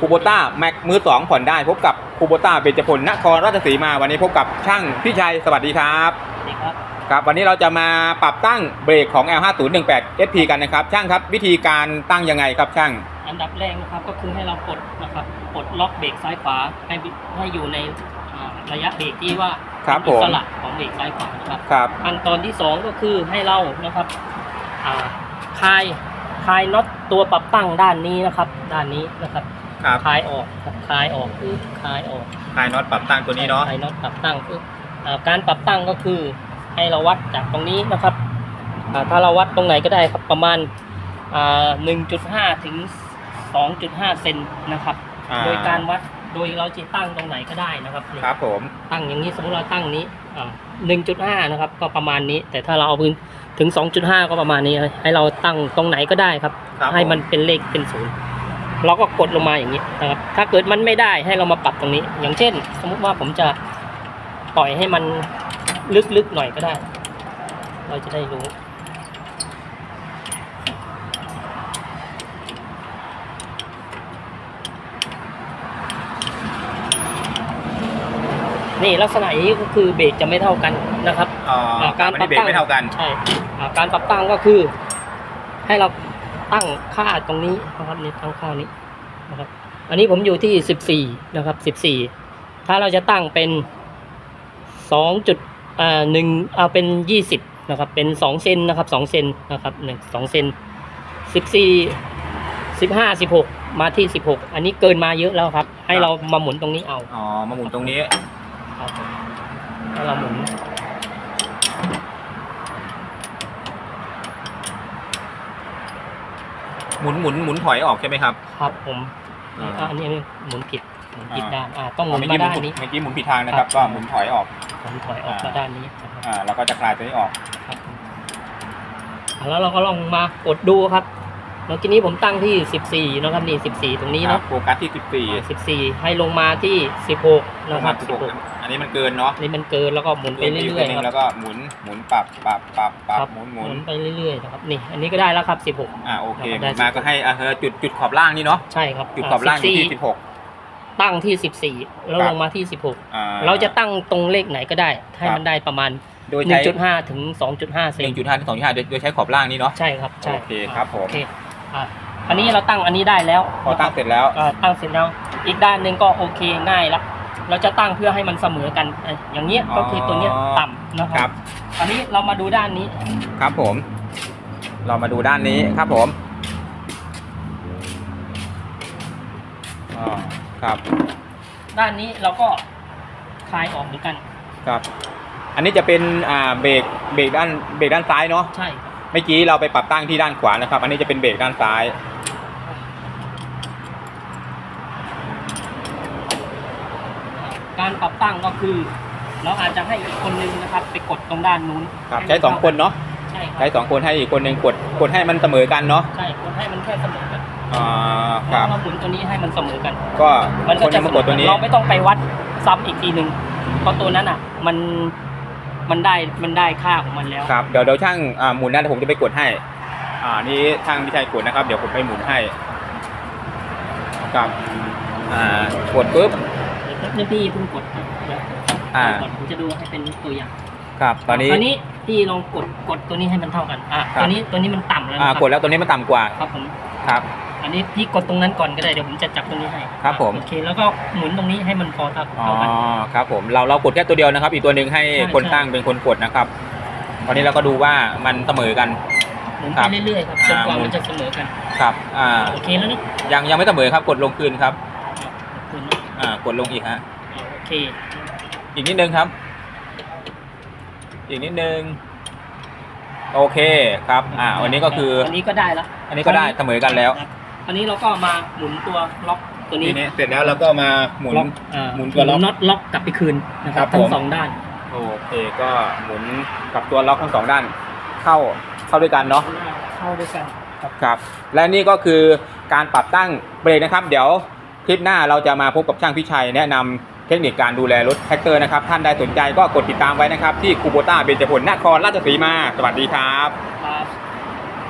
คูโบต้าแม็กมือสองผ่อนได้พบกับคูโบต้าเบญจพลนครราชสีมาวันนี้พบกับช่างพี่ชัยสวัสดีครับสวัสดีครับครับ วันนี้เราจะมาปรับตั้งเบรกของ L5018 SP กันนะครับ ช่างครับวิธีการตั้งยังไงครับช่าง อันดับแรกนะครับก็คือให้เรากดนะครับกดล็อกเบรกซ้ายขวาให้บิให้อยู่ในอ่าระยะเบรกที่ว่าครับเป็นอิสผมระของเบรกซ้ายขวานะครับครับขั้นตอนที่สองก็คือให้เรานะครับอ่าคลายคลายน็อตตัวปรับตั้งด้านนี้นะครับ ด้านนี้นะครับ ครับคลายออกครับคลายออกคือคลายออกคลายน็อตปรับตั้งตัวนี้เนาะคลายน็อตปรับตั้งคืออ่าการปรับตั้งก็คือให้เราวัดจากตรงนี้นะครับอ่าถ้าเราวัดตรงไหนก็ได้ครับประมาณอ่า1.5 ถึง 2.5 เซนนะครับอ่าโดยการวัดโดยเราจะตั้งตรงไหนก็ได้นะครับนี่ครับผมตั้งอย่างนี้สมมติเราตั้งนี้อ่า1.5นะครับ ก็ประมาณนี้ แต่ถ้าเราเอาพื้นถึง 2.5 ก็ประมาณนี้ ให้เราตั้งตรงไหนก็ได้ครับครับให้มันเป็นเลขเป็นศูนย์ เราก็กดลงมาอย่างนี้นะครับ ถ้าเกิดมันไม่ได้ให้เรามาปรับตรงนี้ อย่างเช่น สมมุติว่าผมจะปล่อยให้มันลึกๆหน่อยก็ได้ เราจะได้รู้นี่ลักษณะอย่างนี้ก็คือเบรกจะไม่เท่ากันนะครับอ่าอ่าการอันปรันี้บเบรกตั้งไม่เท่ากันใช่อ่าการปรับตั้งก็คือ ให้เรา ตั้งค่าตรงนี้นะครับนี่ตั้งค่านี้นะครับ อันนี้ผมอยู่ที่สิบสี่นะครับสิบสี่ถ้าเราจะตั้งเป็นสองจุดอ่าหนึ่งเอาเป็นยี่สิบนะครับ เป็นสองเซนนะครับสองเซนนะครับหนึ่งสองเซนสิบสี่สิบห้าสิบหกมาที่สิบหกอันนี้เกินมาเยอะแล้วครับ ให้เรามาหมุนตรงนี้เอาอ๋อมาหมุนตรงนี้ครับให้เราหมุน มุนหมุนหมุนถอยออกใช่ไหมครับ ครับผมอ่า อ่าอันนี้อันนี้หมุนผิดหมุนผิดอ่าด้านอ่าต้องหมุนเมื่อมากี้หมุด้านนนี้ เมื่อกี้หมุนผิดทางนะครับ ครับก็หมุนถอยออกหมุนถอยออกมาด้านนี้นะครับอ่าแล้วก็จะคลายตัวนี้ออก ครับอ่าแล้วเราก็ลองมากดดูครับ เมื่อกี้นี้ผมตั้งที่ 14นะครับนี่14 ตรงนี้ครัเนาะบโฟกัสที่14 ให้ลงมาที่ 16 14นะครับ16 อันนี้มันเกินเนาะ16นี่มันเกินแล้วก็หมุนไปเรื่อยๆคแล้รับวก็หมุนหมุนปรับปรับปรับปรับครับหมุนหหมุมุนนไปเรื่อยๆนะครับนี่อันนี้ก็ได้แล้วครับ 16 อ่าโอเคแล้วก็ได้มาก็ให้อ่าเออจุดจุดขอบล่างนี่เนาะใช่ครับจุดขอบล่างอยู่ที่14ตั้งที่ 14 แล้วครับ ลงมาที่ 16 16อ่าเราจะตั้งตรงเลขไหนก็ได้ ให้ครับ มันได้ประมาณ โดยใช้1.5 ถึง 2.5 เซหนนึ่งจุดห้าถึงสองจุดห้าโดยโดยใช้ขอบล่างนี่เนาะ ใช่ครับ ใช่โอเคครับผม โอเค อะอันนี้เราตั้งอันนี้ได้แล้วพอตั้งเสร็จแล้วอ่าตั้งเสร็จแล้ว อีกด้านหนึ่งก็โอเคง่ายละเราจะตั้งเพื่อให้มันเสมอกันอะอย่างเงี้ยก็คือตัวเนี้ยต่ำนะคครัรับอันนี้เรามาดูด้านนี้ ครับผม เรามาดูด้านนี้ครับผมอ่าครับด้านนี้เราก็คลายออกเหมือนกัน ครับ อันนี้จะเป็นอ่าเบรกเบรกด้านเบรกด้านซ้ายเนาะใช่ครับเมื่อกี้เราไปปรับตั้งที่ด้านขวานะครับ อันนี้จะเป็นเบรกด้านซ้าย การปรับตั้งก็คือ เราอาจจะให้อีกคนนึงนะครับ ไปกดตรงด้านนู้นครับห้มัใช้สองคนเนาะใช่ครับใช้สองคนให้อีกคนหนึ่งกดกดให้มันเสมอกันเนาะใช่กดให้มันแค่เสมอกันอ่าคแล้วรับเราหมุนตัวนี้ให้มันเสมอกัน ก็มันคก็นหจะนึงมากดตัวนี้เราไม่ต้องไปวัดซ้ำอีกทีหนึ่งเพราะตัวนั้นอะ มัน มันได้มันได้ค่าของมันแล้ว ครับเดี๋ยวเดี๋ยวช่างอ่าหมุนนะเดี๋ยวผมจะไปกดให้ อ่านี่ช่างพิชัยกดนะครับ เดี๋ยวผมไปหมุนให้ครับอ่ากดปุ๊บเดี๋ยวนี่พี่เพิ่งกดนะเดี๋ยวอ่ากดผมจะดูให้เป็นตัวอย่างครับ ตอนนี้คราวนี้พี่ลองกดกดตัวนี้ให้มันเท่ากันอะครับ ตัวนี้ตัวนี้มันต่ำแล้วอ่านะครับกดแล้วตัวนี้มันต่ำกว่าครับผม ครับ อันนี้พี่กดตรงนั้นก่อนก็ได้เดี๋ยวผมจะจับตรงนี้ให้ครับผม โอเค แล้วก็หมุนตรงนี้ให้มันพอเท่าอ๋อเท่ากัน ครับผมเราเรากดแค่ตัวเดียวนะครับ อีกตัวหนึ่งให้ใช่คนใช่ ตั้งเป็นคนกดนะครับตอนนี้เราก็ดูว่ามันเสมอกัน หมุนครัไปบเรื่อยๆครับจนกว่าอ่าหมุนมันจะเสมอกัน ครับอ่าโอเคแล้วนะยังยังไม่เสมอครับกดลงคืนครับขอบคุณนะอ่ากดลงอีกฮะอ่าโอเค อีกนิดนึงครับ อีกนิดนึงโอเคครับอ่าวันนี้ก็คืออันนี้ก็ได้แล้วอันนี้ก็ได้เสมอกันแล้ว ครับ อันนี้เราก็มาหมุนตัวล็อกตัวนี้ทีนี้เสร็จแล้วเราก็มาหมุน ล็อกอ่าหมุนตัวล็อกน็อตล็อกกลับไปคืนนะครับครับทั้ผงม สองด้าน โอเคก็หมุนกับตัวล็อกทั้งสองด้าน เข้าเข้าด้วยกันเนาะ เข้าด้วยกันครับครับและนี่ก็คือการปรับตั้งเบรกนะครับ เดี๋ยวคลิปหน้าเราจะมาพบกับช่างพิชัยแนะนำเทคนิคการดูแลรถแท็กเตอร์นะครับ ท่านใดสนใจก็กดติดตามไว้นะครับ ที่คูโบต้าเบญจพลนครราชสีมา สวัสดีครับ ครับ